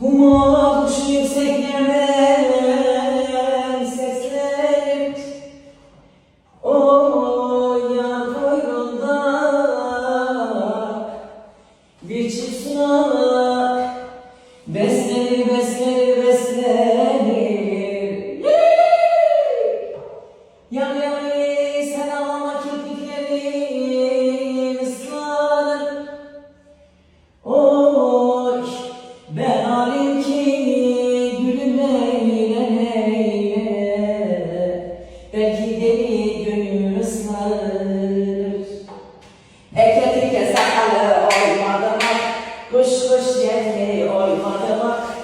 Humma kuşu yükseklerden seslerim O ya koynunda Bir çift sunak. Beslenir beslenir belki deli gönül ıslanır. Eke tike sakalı oymadım kuş kuş yelli oymadım ak,